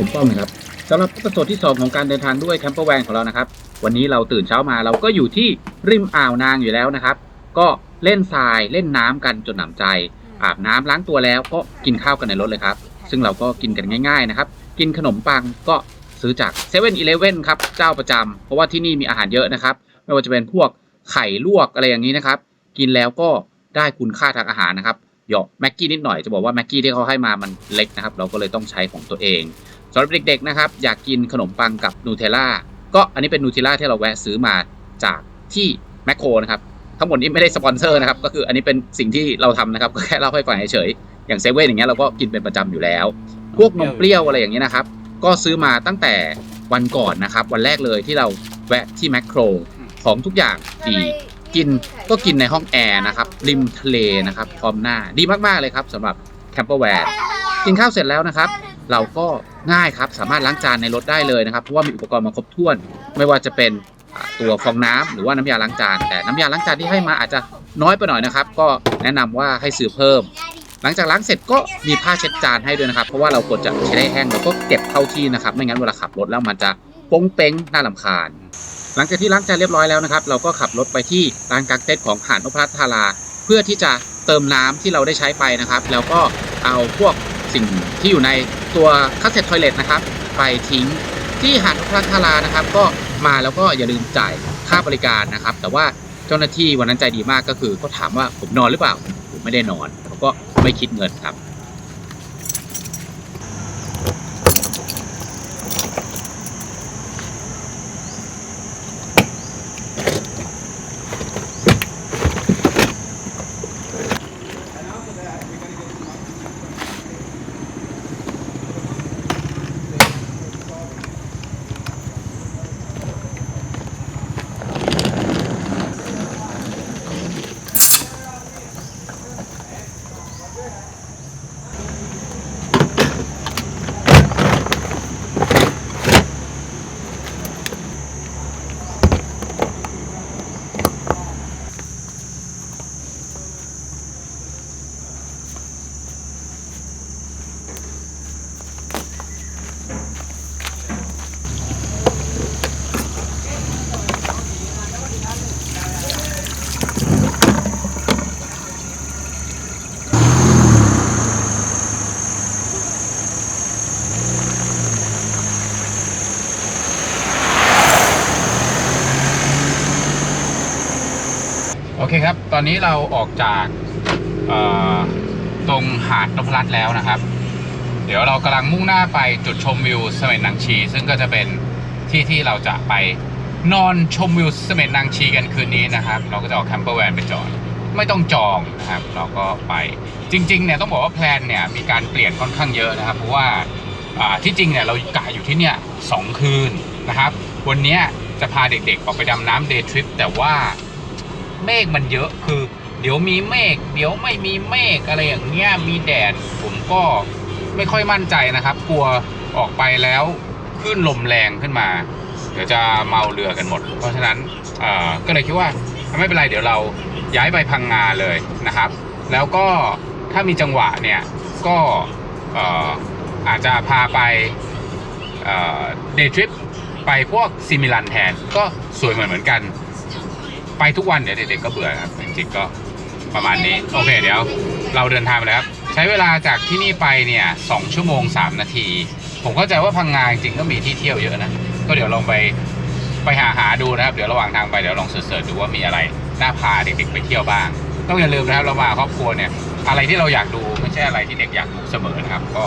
ผมป้อมนะครับสำหรับตอนที่ 2 ของการเดินทางด้วยแคมเปอร์แวนของเรานะครับ วันนี้เราตื่นเช้ามาเราก็อยู่ที่ริมอ่าวนางอยู่แล้วนะครับ ก็เล่นทรายเล่นน้ำกันจนหนำใจ อาบน้ำล้างตัวแล้วก็กินข้าวกันในรถเลยครับ ซึ่งเราก็กินกันง่ายๆนะครับ กินขนมปังก็ซื้อจาก7 e เ e ่ e อครับเจ้าประจำเพราะว่าที่นี่มีอาหารเยอะนะครับ ไม่ว่าจะเป็นพวกไข่ลวกอะไรอย่างนี้นะครับ กินแล้วก็ได้คุณค่าทางอาหารนะครับเหยาะแม็กกี้นิดหน่อยจะบอกว่าแม็กกี้ที่เขาให้มามันเล็กนะครับ เราก็เลยต้องใช้ของตัวเอง สำหรับเด็กๆนะครับอยากกินขนมปังกับนูเทลล่าก็อันนี้เป็นนูเทลล่าที่เราแวะซื้อมาจากที่แมคโครนะครับทั้งหมดนี้ไม่ได้สปอนเซอร์นะครับก็คืออันนี้เป็นสิ่งที่เราทำนะครับก็แค่เล่าให้ฟังเฉยๆอย่างเซเว่นอย่างเงี้ยเราก็กินเป็นประจำอยู่แล้ว พวกนมเปรี้ยวอะไรอย่างเงี้ยนะครับ ก็ซื้อมาตั้งแต่วันก่อนนะครับ วันแรกเลยที่เราแวะที่แมคโครของทุกอย่างดีกินก็กินในห้องแอร์นะครับ ริมทะเลนะครับพร้อมหน้าดีมากๆเลยครับสำหรับแคมเปอร์แวร์กินข้าวเสร็จแล้วนะครับ เราก็ ง่ายครับ สามารถล้างจานในรถได้เลยนะครับ เพราะว่ามีอุปกรณ์มาครบถ้วน ไม่ว่าจะเป็นตัวฟองน้ำหรือว่าน้ำยาล้างจาน แต่น้ำยาล้างจานที่ให้มาอาจจะน้อยไปหน่อยนะครับ ก็แนะนำว่าให้ซื้อเพิ่ม หลังจากล้างเสร็จก็มีผ้าเช็ดจานให้ด้วยนะครับ เพราะว่าเราควรจะใช้ได้แห้งแล้วก็เก็บเข้าที่นะครับ ไม่งั้นเวลาขับรถแล้วมันจะโป้งเป้งน่าลำคาญ หลังจากที่ล้างจานเรียบร้อยแล้วนะครับ เราก็ขับรถไปที่ร้านกางเต็นท์ของหาดนพรัตธารา เพื่อที่จะเติมน้ำที่เราได้ใช้ไปนะครับ แล้วก็เอาพวก สิ่งที่อยู่ในตัวคัสเซ็ตทอยเลตนะครับ ไปทิ้งที่หาดพรัตน์ธารานะครับ ก็มาแล้วก็อย่าลืมจ่ายค่าบริการนะครับ แต่ว่าเจ้าหน้าที่วันนั้นใจดีมากก็คือ ก็ถามว่าผมนอนหรือเปล่า ผมไม่ได้นอนเขาก็ไม่คิดเงินครับ อนนี้เราออกจากตรงหาดนพรัตน์แล้วนะครับ เดี๋ยวเรากำลังมุ่งหน้าไปจุดชมวิวเสม็ดนางชี ซึ่งก็จะเป็นที่ที่เราจะไปนอนชมวิวเสม็ดนางชีกันคืนนี้นะครับ เราก็จะเอาแคมเปอร์แวนไปจอดไม่ต้องจองนะครับ เราก็ไปจริงๆเนี่ยต้องบอกว่าแพลนเนี่ยมีการเปลี่ยนค่อนข้างเยอะนะครับ เพราะว่าที่จริงเนี่ยเรากะอยู่ที่เนี่ยสองคืนนะครับ วันนี้จะพาเด็กๆออกไปดำน้ำเดย์ทริปแต่ว่า เมฆมันเยอะคือ เดี๋ยวมีเมฆเดี๋ยวไม่มีเมฆอะไรอย่างเงี้ยมีแดดผมก็ไม่ค่อยมั่นใจนะครับ กลัวออกไปแล้วคลื่นลมแรงขึ้นมา เดี๋ยวจะเมาเรือกันหมด เพราะฉะนั้นก็เลยคิดว่าไม่เป็นไรเดี๋ยวเราย้ายไปพังงาเลยนะครับ แล้วก็ถ้ามีจังหวะเนี่ยก็เอ่ออาจจะพาไปเดย์ทริปไปพวกซิมิลันแทนก็สวยเหมือนเหมือนกัน ไปทุกวันเดี๋ยวเด็กๆก็เบื่อครับจริงๆก็ประมาณนี้ โอเคเดี๋ยวเราเดินทางไปแล้วครับ ใช้เวลาจากที่นี่ไปเนี่ยสองชั่วโมง 3 นาที ผมเข้าใจว่าพังงาจริงก็มีที่เที่ยวเยอะนะ ก็เดี๋ยวลองไปไปหาหาดูนะครับ เดี๋ยวระหว่างทางไปเดี๋ยวลองเสิร์ชดูว่ามีอะไรน่าพาเด็กๆไปเที่ยวบ้าง ต้องอย่าลืมนะครับเรามาครอบครัวเนี่ย อะไรที่เราอยากดูไม่ใช่อะไรที่เด็กอยากดูเสมอนะครับ ก็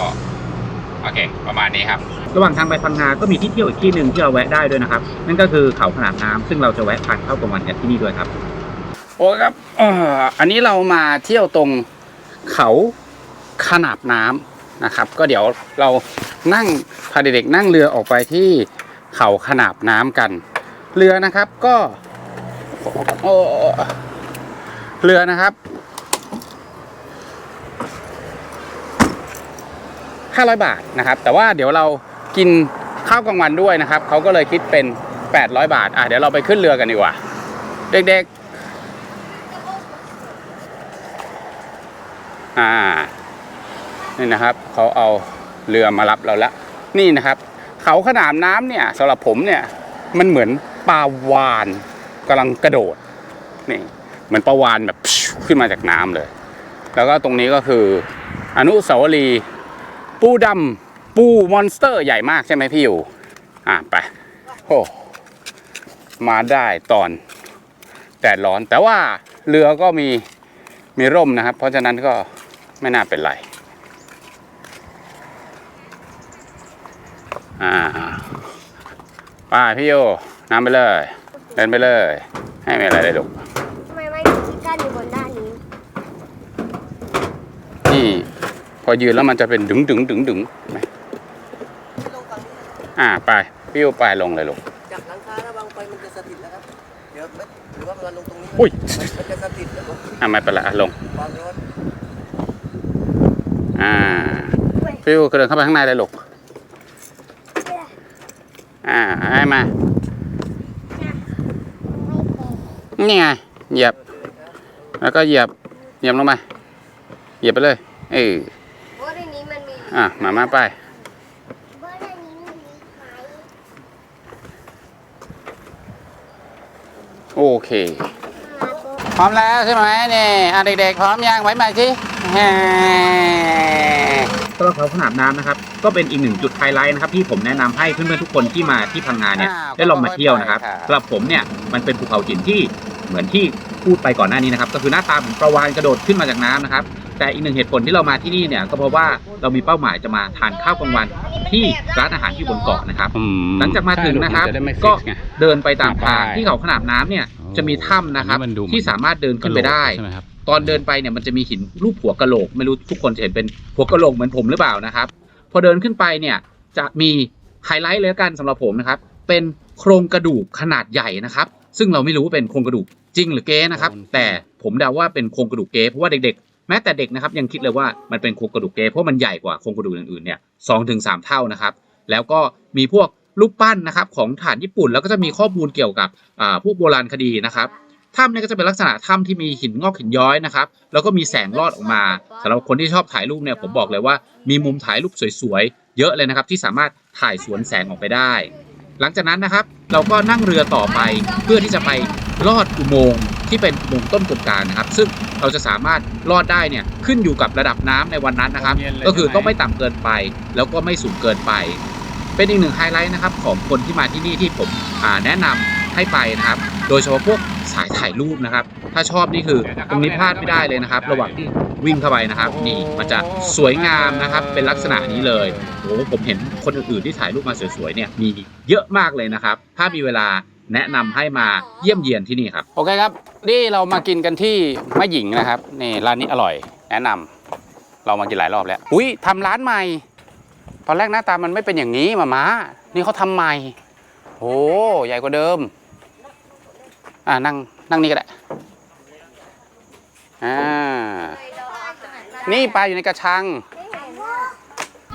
โอเค ประมาณนี้ครับ ระหว่างทางไปพังงาก็มีที่เที่ยวอีกที่หนึ่งที่เราแวะได้ด้วยนะครับ นั่นก็คือเขาขนาดน้ำซึ่งเราจะแวะทานข้าวกลางวันกันที่นี่ด้วยครับ โอ้ครับเอ่ออันนี้เรามาเที่ยวตรงเขาขนาบน้ำนะครับ ก็เดี๋ยวเรานั่งพาเด็กๆนั่งเรือออกไปที่เขาขนาบน้ำกัน เรือนะครับก็โอ้เรือนะครับ 500 บาทนะครับ แต่ว่าเดี๋ยวเรากินข้าวกลางวันด้วยนะครับเขาก็เลยคิดเป็น 800 บาท อะเดี๋ยวเราไปขึ้นเรือกันดีกว่า เด็กๆ อ่า นี่นะครับเขาเอาเรือมารับเราแล้วนี่นะครับ เขาขนามน้ำเนี่ยสำหรับผมเนี่ยมันเหมือนปลาวานกำลังกระโดด นี่เหมือนปลาวานแบบขึ้นมาจากน้ำเลย แล้วก็ตรงนี้ก็คืออนุสาวรีย์ ปูดำปูมอนสเตอร์ใหญ่มากใช่ไหมพี่อยู่ อ่าไปโอ้มาได้ตอนแดดร้อน แต่ว่าเรือก็มีมีร่มนะครับ เพราะฉะนั้นก็ไม่น่าเป็นไร อ่าไปพี่โยน้ำไปเลย เดินไปเลย ให้ไม่อะไรเลยลูก ทำไมไม่มีกั้นอยู่บนด้านนี้ นี่ พอยืนแล้วมันจะเป็นดึงดึงดึงดึงเห็นไหมอ่าไปพี่โยไปลงเลยลูกจับหลังคาระวังไฟมันจะสถิตแล้วครับเดี๋ยวไม่หรือว่ามันลงตรงนี้อุ้ยมันจะสถิตแล้วก็อ่าไม่เป็นไรอะลงวางรถอ่าพี่โยเดินเข้าไปข้างในเลยลูกอ่าให้มานี่ไงเหยียบ แล้วก็เหยียบเหยียบลงไปเหยียบไปเลย เออ อะมามาไปเพราะในนี้มันมีไม้โอเค พร้อมแล้วใช่ไหมนี่อะเด็กๆพร้อมยังไว้ใหม่สิแฮสำหรับเขาขนาดน้ำนะครับ ก็เป็นอีกหนึ่งจุดไฮไลท์นะครับ ที่ผมแนะนำให้เพื่อนๆทุกคนที่มาที่พังงาเนี่ยได้ลองมาเที่ยวนะครับสำหรับผมเนี่ยมันเป็นภูเขาหินที่เหมือนที่พูดไปก่อนหน้านี้นะครับ ก็คือหน้าตาเหมือนปลาวาฬกระโดดขึ้นมาจากน้ำนะครับ แต่อีกหนึ่งเหตุผลที่เรามาที่นี่เนี่ยก็เพราะว่าเรามีเป้าหมายจะมาทานข้าวกลางวันที่ร้านอาหารที่บนเกาะนะครับ อืมหลังจากมาถึงนะครับ ใช่เดี๋ยวมันจได้ไม่ก็ fix ไง เดินไปตามทางไปที่เขาขนาบน้ำเนี่ยจะมีถ้ำนะครับ อันนี้มันดูเหมือน ที่สามารถเดินขึ้นไปได้ ใช่ไหมครับตอนเดินไปเนี่ยมันจะมีหินรูปหัวกะโหลก ไม่รู้ทุกคนจะเห็นเป็นหัวกะโหลกเหมือนผมหรือเปล่านะครับ พอเดินขึ้นไปเนี่ยจะมีไฮไลท์เลยละกันสำหรับผมนะครับ เป็นโครงกระดูกขนาดใหญ่นะครับ ซึ่งเราไม่รู้ว่าเป็นโครงกระดูกจริงหรือเก๊นะครับ แต่ผมเดาว่าเป็นโครงกระดูกเก๊เพราะว่าเด็กๆ แม้แต่เด็กนะครับยังคิดเลยว่ามันเป็นโครงกระดูกเก๊เพราะมันใหญ่กว่าโครงกระดูกอื่นๆเนี่ยสองถึงสามเท่านะครับแล้วก็มีพวกรูปปั้นนะครับของฐานญี่ปุ่น แล้วก็จะมีข้อมูลเกี่ยวกับพวกโบราณคดีนะครับถ้ำเนี่ยก็จะเป็นลักษณะถ้ำที่มีหินงอกหินย้อยนะครับแล้วก็มีแสงลอดออกมาสำหรับคนที่ชอบถ่ายรูปเนี่ยผมบอกเลยว่ามีมุมถ่ายรูปสวยๆเยอะเลยนะครับที่สามารถถ่ายสวนแสงออกไปได้ หลังจากนั้นนะครับเราก็นั่งเรือต่อไปเพื่อที่จะไปลอดอุโมงค์ ที่เป็นอุโมงค์ต้นกงกลางนะครับ ซึ่งเราจะสามารถลอดได้เนี่ยขึ้นอยู่กับระดับน้ำในวันนั้นนะครับเย็นเลยก็คือใช่ไหมต้องไม่ต่ำเกินไป แล้วก็ไม่สูงเกินไป เป็นอีกหนึ่งไฮไลท์นะครับของคนที่มาที่นี่ที่ผมอ่าแนะนำให้ไปนะครับ โดยเฉพาะพวกสายถ่ายรูปนะครับ ถ้าชอบนี่คือตรงนี้พลาดไม่ได้เลยนะครับ ระหว่างที่วิ่งเข้าไปนะครับ นี่มันจะสวยงามนะครับ เป็นลักษณะนี้เลยโอ้โหผมเห็นคนอื่นๆที่ถ่ายรูปมาสวยๆเนี่ยมีเยอะมากเลยนะครับ ถ้ามีเวลา แนะนำให้มาเยี่ยมเยียนที่นี่ครับ โอเคครับ นี่เรามากินกันที่แม่หญิงนะครับนี่ร้านนี้อร่อย แนะนำเรามากินหลายรอบแล้ว อุ้ยทำร้านใหม่ ตอนแรกหน้าตามันไม่เป็นอย่างนี้มาม้านี่เขาทำใหม่โอ้ใหญ่กว่าเดิม อ่านั่งนั่งนี่ก็ได้อ่านี่ปลาอยู่ในกระชัง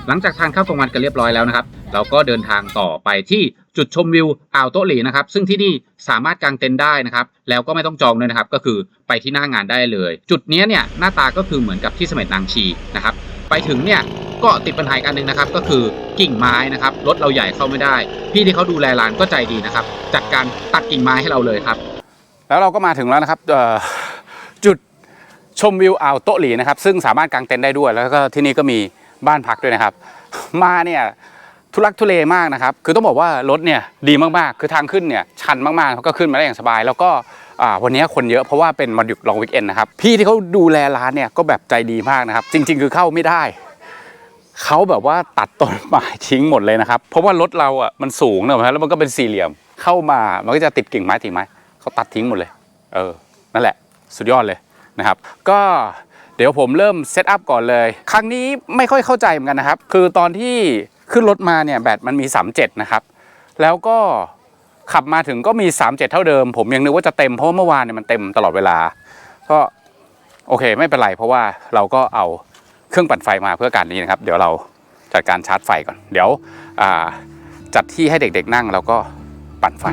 หลังจากทานข้าวกลางวันกันเรียบร้อยแล้วนะครับ เราก็เดินทางต่อไปที่จุดชมวิวอ่าวโตหลีนะครับ ซึ่งที่นี่สามารถกางเต็นท์ได้นะครับ แล้วก็ไม่ต้องจองด้วยนะครับ ก็คือไปที่หน้างานได้เลย จุดนี้เนี่ยหน้าตาก็คือเหมือนกับที่สม็ดนางชีนะครับ ไปถึงเนี่ยก็ติดปัญหาอีกอันหนึ่งนะครับ ก็คือกิ่งไม้นะครับรถเราใหญ่เข้าไม่ได้ พี่ที่เขาดูแลร้านก็ใจดีนะครับ จัดการตัดกิ่งไม้ให้เราเลยครับ แล้วเราก็มาถึงแล้วนะครับจุดชมวิวอ่าวโตหลีนะครับ ซึ่งสามารถกางเต็นท์ได้ด้วย แล้วก็ที่นี่ก็มี บ้านพักด้วยนะครับ มาเนี่ยทุลักทุเลมากนะครับ คือต้องบอกว่ารถเนี่ยดีมากๆ คือทางขึ้นเนี่ยชันมากๆก็ขึ้นมาได้อย่างสบาย แล้วก็วันนี้คนเยอะเพราะว่าเป็นวันหยุดลองวิกเอนนะครับ พี่ที่เขาดูแลร้านเนี่ยก็แบบใจดีมากนะครับ จริง ๆ คือเข้าไม่ได้ เขาแบบว่าตัดต้นไม้ทิ้งหมดเลยนะครับ เพราะว่ารถเราอะมันสูงนะแล้วมันก็เป็นสี่เหลี่ยม เข้ามามันก็จะติดกิ่งไม้ติ่งไม้เขาตัดทิ้งหมดเลย เออ นั่นแหละ สุดยอดเลยนะครับ ก็ เดี๋ยวผมเริ่มเซตอัพก่อนเลย ครั้งนี้ไม่ค่อยเข้าใจเหมือนกันนะครับ คือตอนที่ขึ้นรถมาเนี่ยแบตมันมี 37 นะครับ แล้วก็ขับมาถึงก็มี 37 เท่าเดิม ผมยังนึกว่าจะเต็มเพราะเมื่อวานเนี่ยมันเต็มตลอดเวลา ก็โอเคไม่เป็นไรเพราะว่าเราก็เอาเครื่องปั่นไฟมาเพื่อการนี้นะครับ เดี๋ยวเราจัดการชาร์จไฟก่อน เดี๋ยวจัดที่ให้เด็กๆนั่งแล้วก็ปั่นไฟ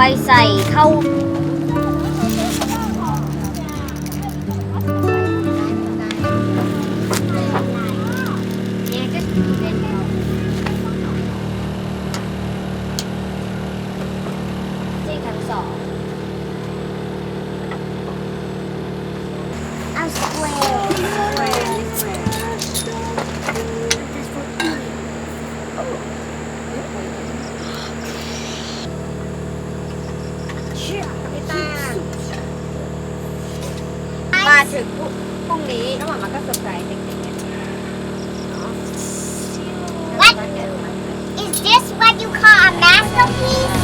ไปใส่เข้าเนี่ยก็เล่นเอาที่ทั้งสองเอ พรุ่งนี้แล้วหมามาก็เซอร์ไพรส์เด็กๆเนี่ย What? Is this what you call a masterpiece?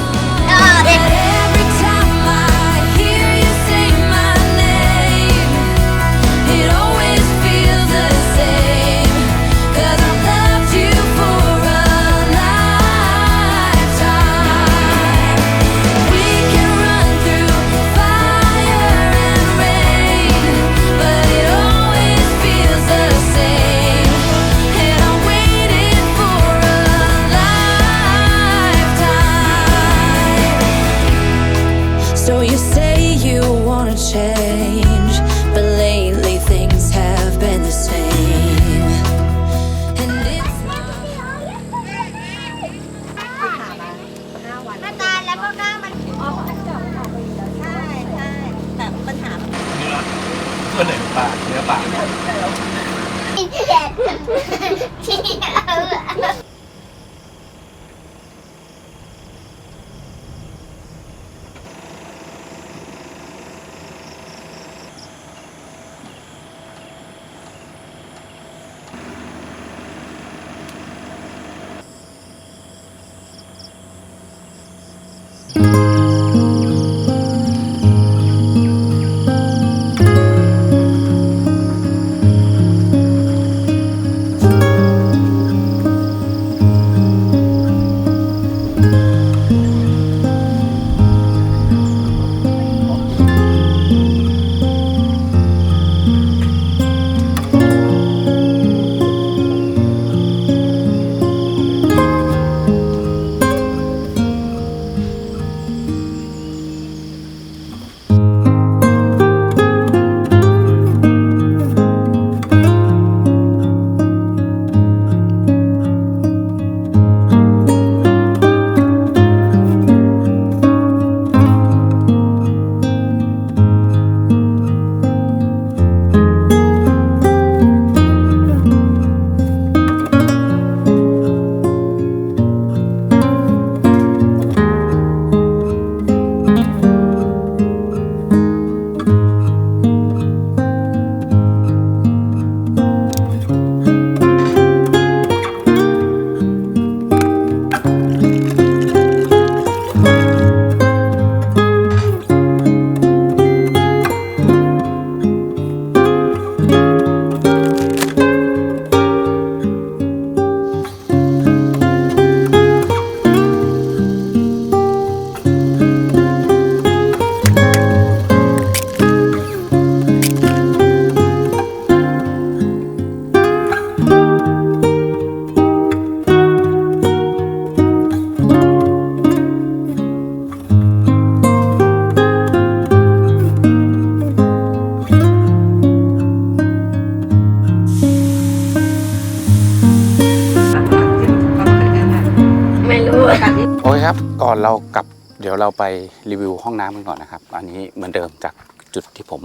เรากลับเดี๋ยวเราไปรีวิวห้องน้ำกันก่อนนะครับ อันนี้เหมือนเดิมจากจุดที่ผม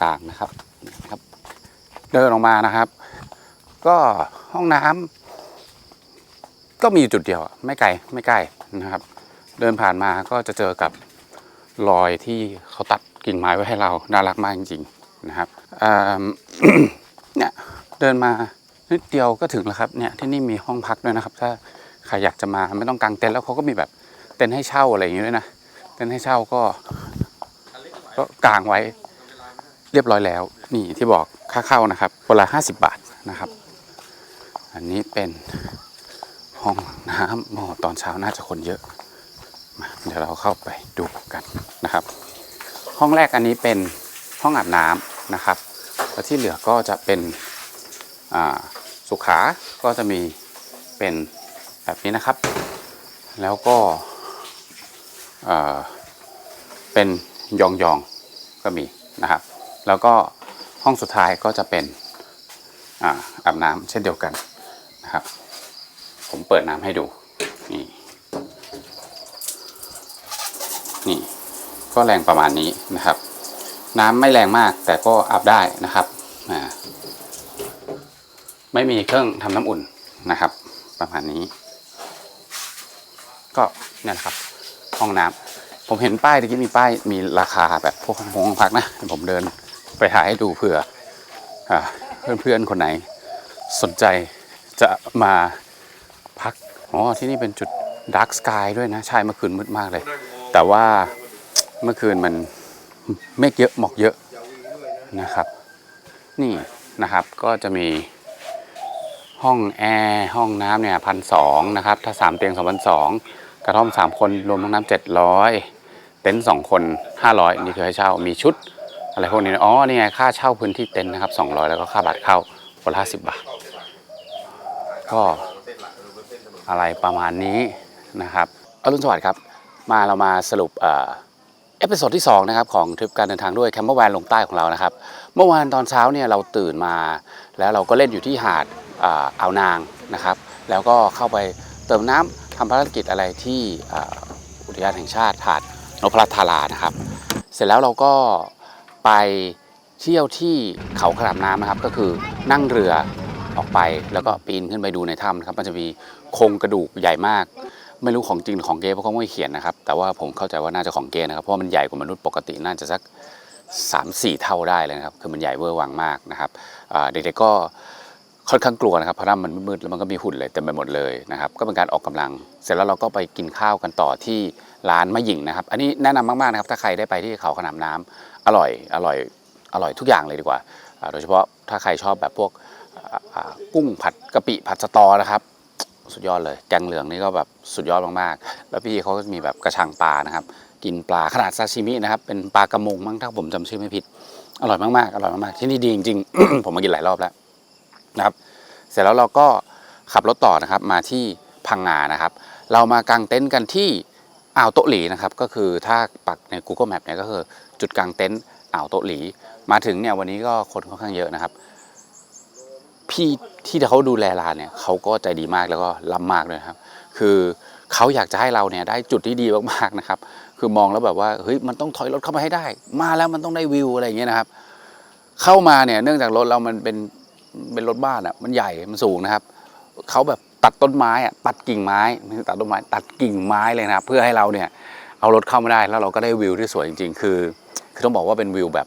กางนะครับนะครับ เดินออกมานะครับ ก็ห้องน้ำก็มีจุดเดียวไม่ไกลไม่ใกล้นะครับ เดินผ่านมาก็จะเจอกับรอยที่เขาตัดกิ่งไม้ไว้ให้เราน่ารักมากจริง ๆนะครับเนี่ยเดินมานิดเดียวก็ถึงแล้วครับเนี่ยที่นี่มีห้องพักด้วยนะครับ ถ้าใครอยากจะมาไม่ต้องกางเต็นท์แล้วเขาก็มีแบบ เต็นท์ให้เช่าอะไรอย่างเงี้ด้วยนะเต็นท์ให้เช่าก็ก็กางไว้เรียบร้อยแล้ว นี่ที่บอกค่าเข้านะครับคนละห้าสิบบาทนะครับ อันนี้เป็นห้องน้ำโอ้ตอนเช้าน่าจะคนเยอะมาเดี๋ยวเราเข้าไปดูกันนะครับ ห้องแรกอันนี้เป็นห้องอาบน้ำนะครับแล้วที่เหลือก็จะเป็นสุขา ก็จะมีเป็นแบบนี้นะครับ แล้วก็ เป็นยองยองๆก็มีนะครับ แล้วก็ห้องสุดท้ายก็จะเป็นอาอาบน้ำเช่นเดียวกันนะครับ ผมเปิดน้ำให้ดูนี่นี่ก็แรงประมาณนี้นะครับ น้ำไม่แรงมากแต่ก็อาบได้นะครับไม่มีเครื่องทำน้ำอุ่นนะครับ ประมาณนี้ ก็เนี่ยนะครับ ห้องน้ำผมเห็นป้ายตะกี้มีป้ายมีราคาแบบพวกห้องพักนะผมเดินไปถ่ายให้ดูเผื่ออ่าเพื่อนๆคนไหนสนใจจะมาพักอ๋อที่นี่เป็นจุดดาร์กสกายด้วยนะใช่เมื่อคืนมืดมากเลย แต่ว่าเมื่อคืนมันเมฆเยอะหมอกเยอะนะครับ นี่นะครับก็จะมีห้องแอร์ห้องน้ำเนี่ยพันสองนะครับ ถ้าสามเตียงสองพันสอง กระท่อมสามคนรวมห้องน้ำเจ็ดร้อยเต็นท์สองคนห้าร้อยนี่คือให้เช่ามีชุด อะไรพวกนี้อ๋อนี่ไงค่าเช่าพื้นที่เต็นท์นะครับ 200 แล้วก็ค่าบัตรเข้าคนละ50บบาท ก็อะไรประมาณนี้นะครับอรุณสวัสดิ์ครับ มาเรามาสรุปเออเอพิโซดที่2นะครับของทริปการเดินทางด้วยแคมเปอร์แวนลงใต้ของเรานะครับ เมื่อวานตอนเช้าเนี่ยเราตื่นมา แล้วเราก็เล่นอยู่ที่หาดอ่าอ่าวนางนะครับ แล้วก็เข้าไปเติมน้ำ ทำภารกิจอะไรที่อุทยานแห่งชาติหาดนพรัตน์ธารานะครับ เสร็จแล้วเราก็ไปเที่ยวที่เขาขนาบน้ำนะครับ ก็คือนั่งเรือออกไปแล้วก็ปีนขึ้นไปดูในถ้ำนะครับ มันจะมีโครงกระดูกใหญ่มาก ไม่รู้ของจริงหรือของเก๊เพราะเขาไม่เขียนนะครับ แต่ว่าผมเข้าใจว่าน่าจะของเก๊นะครับ เพราะมันใหญ่กว่ามนุษย์ปกติน่าจะสัก3 4 เท่าได้เลยนะครับ คือมันใหญ่เวอร์วังมากนะครับเด็กๆก็ ค่อนข้างกลัวนะครับเพราะว่ามันมืดๆแล้วมันก็มีหุ่นเลยเต็มไปหมดเลยนะครับก็เป็นการออกกำลัง เสร็จแล้วเราก็ไปกินข้าวกันต่อที่ร้านมะหยิ่งนะครับ อันนี้แนะนำมากๆนะครับถ้าใครได้ไปที่เขาขนามน้ำอร่อยอร่อยอร่อยทุกอย่างเลยดีกว่า โดยเฉพาะถ้าใครชอบแบบพวกกุ้งผัดกะปิผัดสตอนะครับ สุดยอดเลยแกงเหลืองนี่ก็แบบสุดยอดมากๆ แล้วพี่เขาก็มีแบบกระชังปลานะครับ กินปลาขนาดซาชิมินะครับเป็นปลากระมงมั้งถ้าผมจำชื่อไม่ผิด อร่อยมากๆอร่อยมากๆที่นี่ดีจริงๆผมมากินหลายรอบแล้ว นะครับ เสร็จแล้วเราก็ขับรถต่อนะครับมาที่พังงานะครับ เรามากางเต็นท์กันที่อ่าวโตหลีนะครับก็คือถ้าปักใน Google Map เนี่ยก็คือจุดกางเต็นท์อ่าวโตหลี มาถึงเนี่ยวันนี้ก็คนค่อนข้างเยอะนะครับ พี่ที่เขาดูแลร้านเนี่ยเขาก็ใจดีมากแล้วก็ล้ำมากเลยครับ คือเขาอยากจะให้เราเนี่ยได้จุดที่ดีมากๆนะครับ คือมองแล้วแบบว่าเฮ้ยมันต้องถอยรถเข้ามาให้ได้ มาแล้วมันต้องได้วิวอะไรอย่างเงี้ยนะครับ เข้ามาเนี่ยเนื่องจากรถเรามันเป็น เป็นรถบ้านอะมันใหญ่มันสูงนะครับเขาแบบตัดต้นไม้อะตัดกิ่งไม้ไม่ใช่ตัดต้นไม้ตัดกิ่งไม้เลยนะครับ เพื่อให้เราเนี่ยเอารถเข้ามาได้แล้วเราก็ได้วิวที่สวยจริงๆ คือ คือต้องบอกว่าเป็นวิวแบบ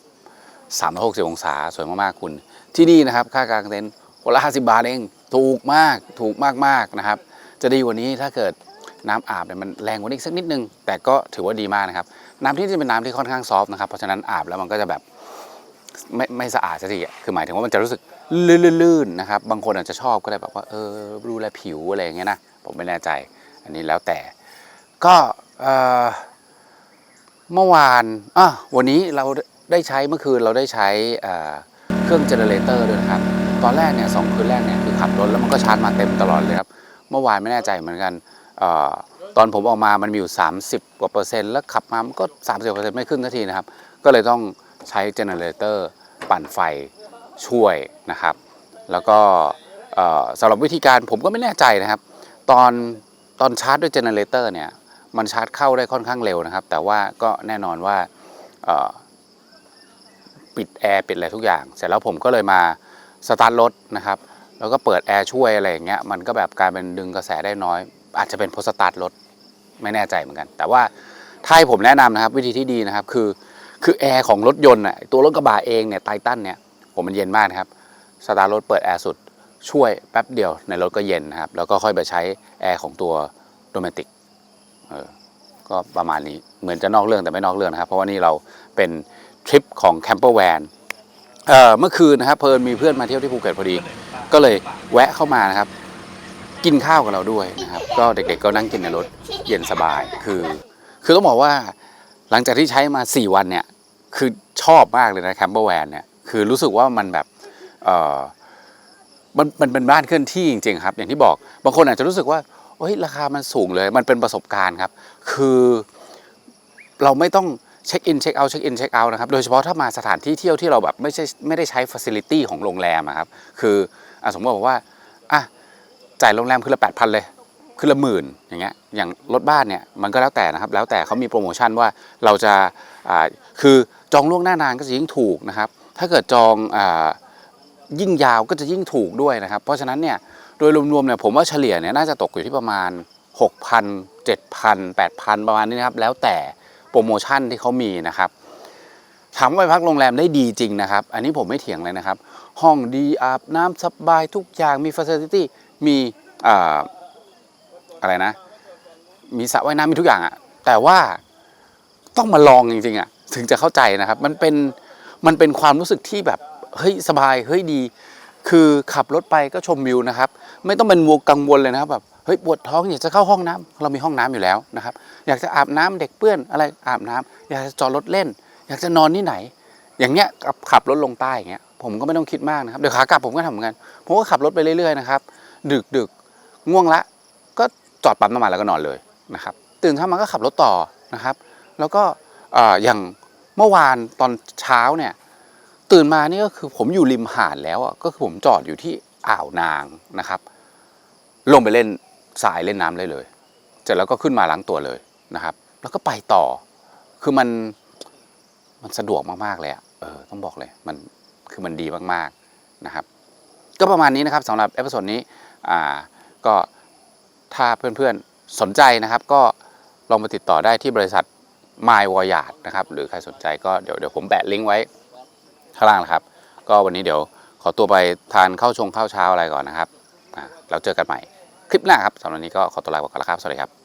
360องศาสวยมากๆคุณ ที่นี่นะครับค่ากลางเต็นท์คนละ50 บาทเองถูกมากถูกมากๆนะครับ จะดีกว่านี้ถ้าเกิดน้ำอาบเนี่ยมันแรงกว่านี้สักนิดนึง แต่ก็ถือว่าดีมากนะครับน้ำที่นี่เป็นน้ำที่ค่อนข้างซอฟต์นะครับเพราะฉะนั้นอาบแล้วมันก็จะแบบไม่ไม่สะอาดสักทีคือหมายถึงว่ามันจะรู้สึก ลื่นๆนะครับ บางคนอาจจะชอบก็ได้แบบว่าเออดูแลผิวอะไรอย่างเงี้ยนะผมไม่แน่ใจ อันนี้แล้วแต่ ก็เมื่อวานอะวันนี้เราได้ใช้เมื่อคืนเราได้ใช้เครื่องเจเนเรเตอร์ด้วยครับ ตอนแรกเนี่ยสองคืนแรกเนี่ยคือขับรถแล้วมันก็ชาร์จมาเต็มตลอดเลยครับ เมื่อวานไม่แน่ใจเหมือนกันอตอนผมออกมามันมีอยู่ 30 กว่าเปอร์เซ็นต์แล้วขับมามันก็ 30เปอร์เซ็นต์ไม่ขึ้นสักทีนะครับ ก็เลยต้องใช้เจเนเรเตอร์ปั่นไฟ ช่วยนะครับ แล้วก็สำหรับวิธีการผมก็ไม่แน่ใจนะครับ ตอนตอนชาร์จด้วยเจเนเรเตอร์เนี่ยมันชาร์จเข้าได้ค่อนข้างเร็วนะครับ แต่ว่าก็แน่นอนว่าปิดแอร์ปิดอะไรทุกอย่าง เสร็จแล้วผมก็เลยมาสตาร์ทรถนะครับ แล้วก็เปิดแอร์ช่วยอะไรอย่างเงี้ยมันก็แบบกายเป็นดึงกระแสได้น้อย อาจจะเป็นเพราะสตาร์ทรถไม่แน่ใจเหมือนกัน แต่ว่าถ้าให้ผมแนะนำนะครับวิธีที่ดีนะครับคือคือแอร์ของรถยนต์อะตัวรถกระบะเองเนี่ยไททันเนี่ย ผมมันเย็นมากนะครับสตาร์รถเปิดแอร์สุดช่วยแป๊บเดียวในรถก็เย็นนะครับ แล้วก็ค่อยไปใช้แอร์ของตัวโดเมติกเออก็ประมาณนี้เหมือนจะนอกเรื่องแต่ไม่นอกเรื่องนะครับ เพราะว่านี่เราเป็นทริปของแคมเปอร์แวนเอ่อเมื่อคืนนะครับเพลินมีเพื่อนมาเที่ยวที่ภูเก็ตพอดี ก็เลยแวะเข้ามานะครับ กินข้าวกับเราด้วยนะครับ ก็เด็กๆก็นั่งกินในรถเย็นสบายคือ คือต้องบอกว่าหลังจากที่ใช้มา 4 วันเนี่ย คือชอบมากเลยนะแคมเปอร์แวนเนี่ย คือรู้สึกว่ามันแบบเออมันมันเป็นบ้านเคลื่อนที่จริงๆครับ อย่างที่บอกบางคนอาจจะรู้สึกว่าเฮ้ยราคามันสูงเลย มันเป็นประสบการณ์ครับ คือเราไม่ต้องเช็คอินเช็คเอาท์เช็คอินเช็คเอาท์นะครับ โดยเฉพาะถ้ามาสถานที่เที่ยวที่เราแบบไม่ใช่ไม่ได้ใช้ฟัซิลิตี้ของโรงแรมครับ คืออสมมติบอกว่าอะจ่ายโรงแรมคืนละแปดพันเลย คืนละหมื่นอย่างเงี้ย อย่างรถบ้านเนี่ยมันก็แล้วแต่นะครับ แล้วแต่เขามีโปรโมชั่นว่าเราจะ อ่า คือจองล่วงหน้านานก็จะยิ่งถูกนะครับ ถ้าเกิดจองอายิ่งยาวก็จะยิ่งถูกด้วยนะครับ เพราะฉะนั้นเนี่ยโดยรวมๆเนี่ยผมว่าเฉลี่ยเนี่ยน่าจะตกอยู่ที่ประมาณ 6,000 7,000 8,000 ประมาณนี้นะครับแล้วแต่โปรโมชั่นที่เขามีนะครับถามว่าไปพักโรงแรมได้ดีจริงนะครับ อันนี้ผมไม่เถียงเลยนะครับ ห้องดีอาบน้ำสบายทุกอย่างมีฟ a c i l i t y มีอ่าอะไรนะ มีสระว่ายน้ำมีทุกอย่างอะแต่ว่าต้องมาลองจริงๆอะถึงจะเข้าใจนะครับ มันเป็น มันเป็นความรู้สึกที่แบบเฮ้ยสบายเฮ้ยดี คือขับรถไปก็ชมวิวนะครับ ไม่ต้องเป็นวัวกังวลเลยนะครับแบบเฮ้ยปวดท้องอยากจะเข้าห้องน้ำเรามีห้องน้ำอยู่แล้วนะครับ อยากจะอาบน้ำเด็กเปื้อนอะไรอาบน้ำอยากจะจอดรถเล่น อยากจะนอนที่ไหน อย่างเงี้ยขับขับรถลงใต้อย่างเงี้ยผมก็ไม่ต้องคิดมากนะครับเดี๋ยวขากลับผมก็ทำเหมือนกันผมก็ขับรถไปเรื่อยๆนะครับดึกดึกง่วงละ ก็จอดปั๊มน้ำมันแล้วก็นอนเลยนะครับ ตื่นเช้ามาก็ขับรถต่อนะครับ แล้วก็อย่าง เมื่อวานตอนเช้าเนี่ย ตื่นมานี่ก็คือผมอยู่ริมหาดแล้วอะก็คือผมจอดอยู่ที่อ่าวนางนะครับ ลงไปเล่นสายเล่นน้ำได้เลยเสร็จแล้วก็ขึ้นมาล้างตัวเลยนะครับ แล้วก็ไปต่อคือมันมันสะดวกมากๆเลยอะเออต้องบอกเลยมันคือมันดีมากๆนะครับ ก็ประมาณนี้นะครับสำหรับเอพิโซดนี้อ่าก็ถ้าเพื่อนๆสนใจนะครับ ก็ลองมาติดต่อได้ที่บริษัท My w a y a r d นะครับหรือใครสนใจก็เดี๋ยวเดี๋ยวผมแปะลิงก์ไว้ข้างล่างนะครับ ก็วันนี้เดี๋ยวขอตัวไปทานข้าวชงข้าวเช้าอะไรก่อนนะครับอ่าเราเจอกันใหม่คลิปหน้าครับสำหรับวันนี้ก็ขอตัวลาไปก่อนแล้วครับ สวัสดีครับ